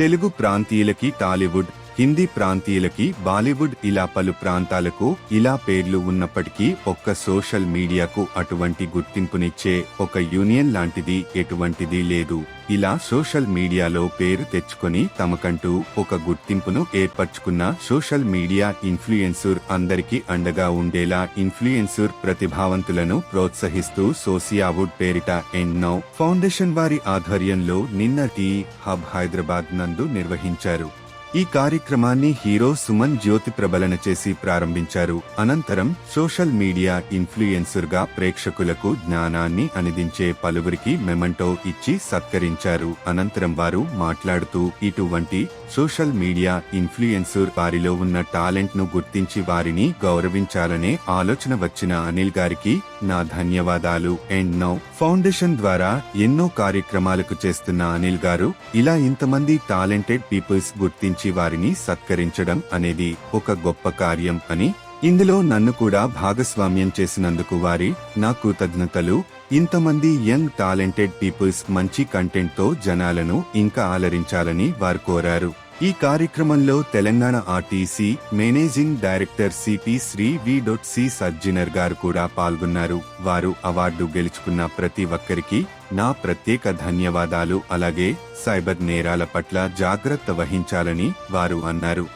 తెలుగు ప్రాంతీయులకి టాలీవుడ్ హిందీ ప్రాంతీయులకి బాలీవుడ్ ఇలా పలు ప్రాంతాలకు ఇలా పేర్లు ఉన్నప్పటికీ ఒక్క సోషల్ మీడియాకు అటువంటి గుర్తింపునిచ్చే ఒక యూనియన్ లాంటిది ఎటువంటిది లేదు. ఇలా సోషల్ మీడియాలో పేరు తెచ్చుకొని తమకంటూ ఒక గుర్తింపును ఏర్పరచుకున్న సోషల్ మీడియా ఇన్ఫ్లుయెన్సర్ అందరికీ అండగా ఉండేలా ఇన్ఫ్లుయెన్సర్ ప్రతిభావంతులను ప్రోత్సహిస్తూ సోసియావుడ్ పేరిట ఎన్నో ఫౌండేషన్ వారి ఆధ్వర్యంలో నిన్న టీ హబ్ హైదరాబాద్ నందు నిర్వహించారు. ఈ కార్యక్రమాన్ని హీరో సుమన్ జ్యోతి ప్రబలన చేసి ప్రారంభించారు. అనంతరం సోషల్ మీడియా ఇన్ఫ్లుయెన్సర్గా ప్రేక్షకులకు జ్ఞానాన్ని అందించే పలువురికి మెమంటో ఇచ్చి సత్కరించారు. అనంతరం వారు మాట్లాడుతూ ఇటువంటి సోషల్ మీడియా ఇన్ఫ్లుయెన్సర్ వారిలో ఉన్న టాలెంట్ను గుర్తించి వారిని గౌరవించాలనే ఆలోచన వచ్చిన అనిల్ గారికి నా ధన్యవాదాలు. అండ్ నౌ ఫౌండేషన్ ద్వారా ఎన్నో కార్యక్రమాలకు చేస్తున్న అనిల్ గారు ఇలా ఇంతమంది టాలెంటెడ్ పీపుల్స్ గుర్తించి వారిని సత్కరించడం అనేది ఒక గొప్ప కార్యం అని ఇందులో నన్ను కూడా భాగస్వామ్యం చేసినందుకు వారి నా కృతజ్ఞతలు. ఇంతమంది యంగ్ టాలెంటెడ్ పీపుల్స్ మంచి కంటెంట్తో జనాలను ఇంకా ఆలరించాలని వారు కోరారు. ఈ కార్యక్రమంలో Telangana RTC managing director CP Shri V dot C Sajjanar గారు కూడా పాల్గొన్నారు. వారు అవార్డు గెలుచుకున్న ప్రతి ఒక్కరికి నా ప్రత్యేక ధన్యవాదాలు. అలాగే సైబర్ నేరాల పట్ల జాగ్రత్త వహించాలని వారు అన్నారు.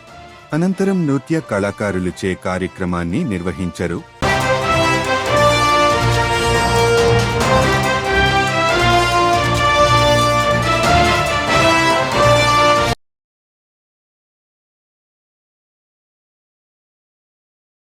అనంతరం నృత్య కళాకారులుచే కార్యక్రమాన్ని నిర్వహించరు.